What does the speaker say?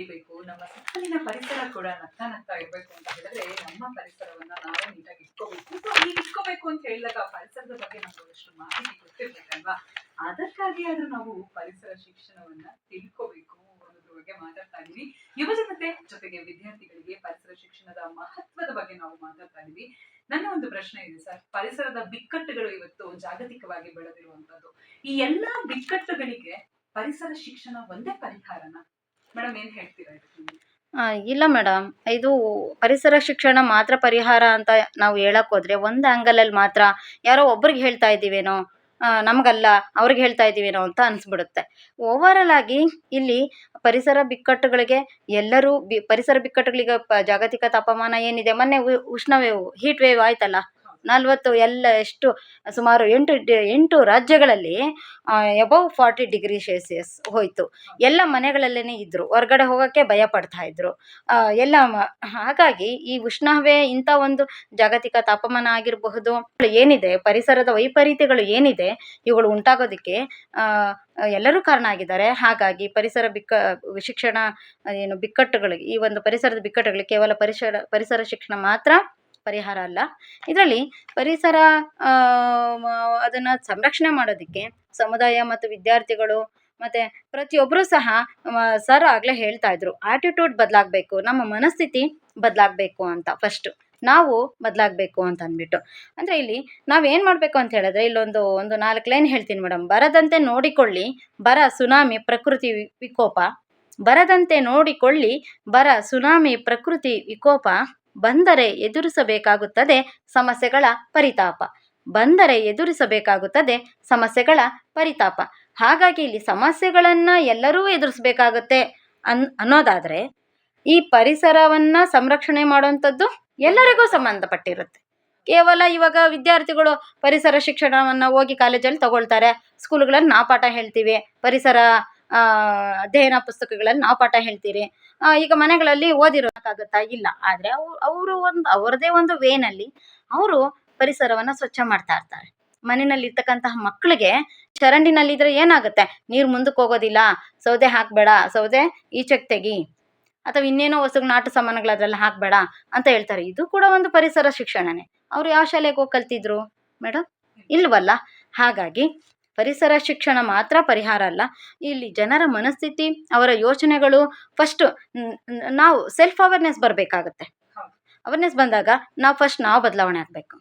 ಕಲಿಬೇಕು, ನಮ್ಮ ಸುತ್ತಲಿನ ಪರಿಸರ ಕೂಡ ನಗ್ತಾ ನಗ್ತಾ ಇರಬೇಕು ಅಂತ ಹೇಳಿದ್ರೆ ನಮ್ಮ ಪರಿಸರವನ್ನ ನಾವು ನೀಟಾಗಿ ಇಟ್ಕೋಬೇಕು. ಈಗ ಇಟ್ಕೋಬೇಕು ಅಂತ ಹೇಳಿದಾಗ ಪರಿಸರದ ಬಗ್ಗೆ ನಮ್ಗೆ ಒಂದಷ್ಟು ಮಾಹಿತಿ ಗೊತ್ತಿರ್ಬೇಕಲ್ವಾ ಅದಕ್ಕಾಗಿ ಆದ್ರೂ ನಾವು ಪರಿಸರ ಶಿಕ್ಷಣವನ್ನ ತಿಳ್ಕೋಬೇಕು ಅನ್ನೋದ್ರ ಬಗ್ಗೆ ಮಾತಾಡ್ತಾ ಇದೀವಿ. ಯುವಜನತೆ ಜೊತೆಗೆ ವಿದ್ಯಾರ್ಥಿಗಳಿಗೆ ಪರಿಸರ ಶಿಕ್ಷಣದ ಮಹತ್ವದ ಬಗ್ಗೆ ನಾವು ಮಾತಾಡ್ತಾ ಇದೀವಿ. ನನ್ನ ಒಂದು ಪ್ರಶ್ನೆ ಇದೆ ಸರ್. ಪರಿಸರದ ಬಿಕ್ಕಟ್ಟುಗಳು ಇವತ್ತು ಜಾಗತಿಕವಾಗಿ ಬೆಳೆದಿರುವಂತದ್ದು ಈ ಎಲ್ಲಾ ಬಿಕ್ಕಟ್ಟುಗಳಿಗೆ ಪರಿಸರ ಶಿಕ್ಷಣ ಒಂದೇ ಪರಿಹಾರನ? ಇಲ್ಲ ಮೇಡಮ್. ಇದು ಪರಿಸರ ಶಿಕ್ಷಣ ಮಾತ್ರ ಪರಿಹಾರ ಅಂತ ನಾವು ಹೇಳಕ್ ಹೋದ್ರೆ ಒಂದು ಅಲ್ಲಿ ಮಾತ್ರ ಯಾರೋ ಒಬ್ರಿಗೆ ಹೇಳ್ತಾ ಇದ್ದೀವೇನೋ ನಮಗಲ್ಲ, ಅವ್ರಿಗೆ ಹೇಳ್ತಾ ಇದ್ದೀವೇನೋ ಅಂತ ಅನಿಸ್ಬಿಡುತ್ತೆ. ಓವರಾಲ್ ಆಗಿ ಇಲ್ಲಿ ಪರಿಸರ ಬಿಕ್ಕಟ್ಟುಗಳಿಗೆ ಎಲ್ಲರೂ ಬಿ, ಪರಿಸರ ಬಿಕ್ಕಟ್ಟುಗಳಿಗೆ ಜಾಗತಿಕ ತಾಪಮಾನ ಏನಿದೆ? ಮೊನ್ನೆ ಉ- ಉಷ್ಣವೇವ್ ಹೀಟ್ ವೇವ್ ಆಯ್ತಲ್ಲ? ನಲ್ವತ್ತು ಎಲ್ಲ ಎಷ್ಟು, ಸುಮಾರು ಎಂಟು ಎಂಟು ರಾಜ್ಯಗಳಲ್ಲಿ ಎಬೌವ್ ಫಾರ್ಟಿ ಡಿಗ್ರಿ ಸೆಲ್ಸಿಯಸ್ ಹೋಯಿತು. ಎಲ್ಲ ಮನೆಗಳಲ್ಲೇ ಇದ್ದರು ಹೊರ್ಗಡೆ ಹೋಗೋಕ್ಕೆ ಭಯ ಪಡ್ತಾ ಇದ್ರು. ಎಲ್ಲ ಹಾಗಾಗಿ ಈ ಉಷ್ಣವೇ ಇಂಥ ಒಂದು ಜಾಗತಿಕ ತಾಪಮಾನ ಆಗಿರಬಹುದು. ಏನಿದೆ, ಪರಿಸರದ ವೈಪರೀತ್ಯಗಳು ಏನಿದೆ, ಇವುಗಳು ಉಂಟಾಗೋದಕ್ಕೆ ಎಲ್ಲರೂ ಕಾರಣ ಆಗಿದ್ದಾರೆ. ಹಾಗಾಗಿ ಪರಿಸರ ಬಿಕ್ಕ, ಶಿಕ್ಷಣ, ಏನು ಬಿಕ್ಕಟ್ಟುಗಳಿಗೆ, ಈ ಒಂದು ಪರಿಸರದ ಬಿಕ್ಕಟ್ಟುಗಳಿಗೆ ಕೇವಲ ಪರಿಸರ ಪರಿಸರ ಶಿಕ್ಷಣ ಮಾತ್ರ ಪರಿಹಾರ ಅಲ್ಲ. ಇದರಲ್ಲಿ ಪರಿಸರ ಅದನ್ನು ಸಂರಕ್ಷಣೆ ಮಾಡೋದಕ್ಕೆ ಸಮುದಾಯ ಮತ್ತು ವಿದ್ಯಾರ್ಥಿಗಳು ಮತ್ತು ಪ್ರತಿಯೊಬ್ಬರೂ ಸಹ ಸರ್ ಆಗಲೇ ಹೇಳ್ತಾ ಇದ್ರು ಆಟಿಟ್ಯೂಡ್ ಬದಲಾಗಬೇಕು, ನಮ್ಮ ಮನಸ್ಥಿತಿ ಬದಲಾಗಬೇಕು ಅಂತ ಫಸ್ಟು ನಾವು ಬದಲಾಗಬೇಕು ಅಂತ ಅಂದ್ಬಿಟ್ಟು. ಅಂದರೆ ಇಲ್ಲಿ ನಾವೇನು ಮಾಡಬೇಕು ಅಂತ ಹೇಳಿದ್ರೆ, ಇಲ್ಲೊಂದು, ಒಂದು ನಾಲ್ಕು ಲೈನ್ ಹೇಳ್ತೀನಿ ಮೇಡಮ್ ಬರದಂತೆ ನೋಡಿಕೊಳ್ಳಿ, ಬರ ಸುನಾಮಿ ಪ್ರಕೃತಿ ವಿಕೋಪ. ಬರದಂತೆ ನೋಡಿಕೊಳ್ಳಿ, ಬರ ಸುನಾಮಿ ಪ್ರಕೃತಿ ವಿಕೋಪ. ಬಂದರೆ ಎದುರಿಸಬೇಕಾಗುತ್ತದೆ ಸಮಸ್ಯೆಗಳ ಪರಿತಾಪ. ಬಂದರೆ ಎದುರಿಸಬೇಕಾಗುತ್ತದೆ ಸಮಸ್ಯೆಗಳ ಪರಿತಾಪ. ಹಾಗಾಗಿ ಇಲ್ಲಿ ಸಮಸ್ಯೆಗಳನ್ನು ಎಲ್ಲರೂ ಎದುರಿಸಬೇಕಾಗುತ್ತೆ ಅನ್, ಅನ್ನೋದಾದರೆ ಈ ಪರಿಸರವನ್ನು ಸಂರಕ್ಷಣೆ ಮಾಡುವಂಥದ್ದು ಎಲ್ಲರಿಗೂ ಸಂಬಂಧಪಟ್ಟಿರುತ್ತೆ. ಕೇವಲ ಇವಾಗ ವಿದ್ಯಾರ್ಥಿಗಳು ಪರಿಸರ ಶಿಕ್ಷಣವನ್ನು ಹೋಗಿ ಕಾಲೇಜಲ್ಲಿ ತಗೊಳ್ತಾರೆ ಸ್ಕೂಲ್ಗಳಲ್ಲಿ ನಾ ಪಾಠ ಹೇಳ್ತೀವಿ, ಪರಿಸರ ಅಧ್ಯಯನ ಪುಸ್ತಕಗಳಲ್ಲಿ ನಾವು ಪಾಠ ಹೇಳ್ತೀರಿ. ಈಗ ಮನೆಗಳಲ್ಲಿ ಓದಿರೋಕ್ಕಾಗುತ್ತಾ ಇಲ್ಲ. ಆದರೆ ಅವು, ಅವರು ಒಂದು ಅವರದೇ ಒಂದು ವೇನಲ್ಲಿ ಅವರು ಪರಿಸರವನ್ನು ಸ್ವಚ್ಛ ಮಾಡ್ತಾ ಇರ್ತಾರೆ. ಮನೆಯಲ್ಲಿ ಇರ್ತಕ್ಕಂತಹ ಮಕ್ಕಳಿಗೆ ಚರಂಡಿನಲ್ಲಿದ್ದರೆ ಏನಾಗುತ್ತೆ? ನೀರು ಮುಂದಕ್ಕೆ ಹೋಗೋದಿಲ್ಲ. ಸೌದೆ ಹಾಕ್ಬೇಡ. ಸೌದೆ ಈಚೆಕ್ ತೆಗಿ. ಅಥವಾ ಇನ್ನೇನೋ ವಸ್ತುಗಳು ನಾಟು ಸಾಮಾನುಗಳು ಅದರಲ್ಲಿ ಹಾಕ್ಬೇಡ ಅಂತ ಹೇಳ್ತಾರೆ. ಇದು ಕೂಡ ಒಂದು ಪರಿಸರ ಶಿಕ್ಷಣನೇ. ಅವರು ಯಾವ ಶಾಲೆಗೆ ಹೋಗಿ ಕಲ್ತಿದ್ರು? ಮೇಡಮ್ ಇಲ್ವಲ್ಲ? ಹಾಗಾಗಿ ಪರಿಸರ ಶಿಕ್ಷಣ ಮಾತ್ರ ಪರಿಹಾರ ಅಲ್ಲ. ಇಲ್ಲಿ ಜನರ ಮನಸ್ಥಿತಿ ಅವರ ಯೋಚನೆಗಳು ಫಸ್ಟು ನಾವು ಸೆಲ್ಫ್ ಅವೇರ್ನೆಸ್ ಬರಬೇಕಾಗತ್ತೆ. ಅವೇರ್ನೆಸ್ ಬಂದಾಗ ನಾವು ಫಸ್ಟ್ ನಾವು ಬದಲಾವಣೆ ಆಗಬೇಕು.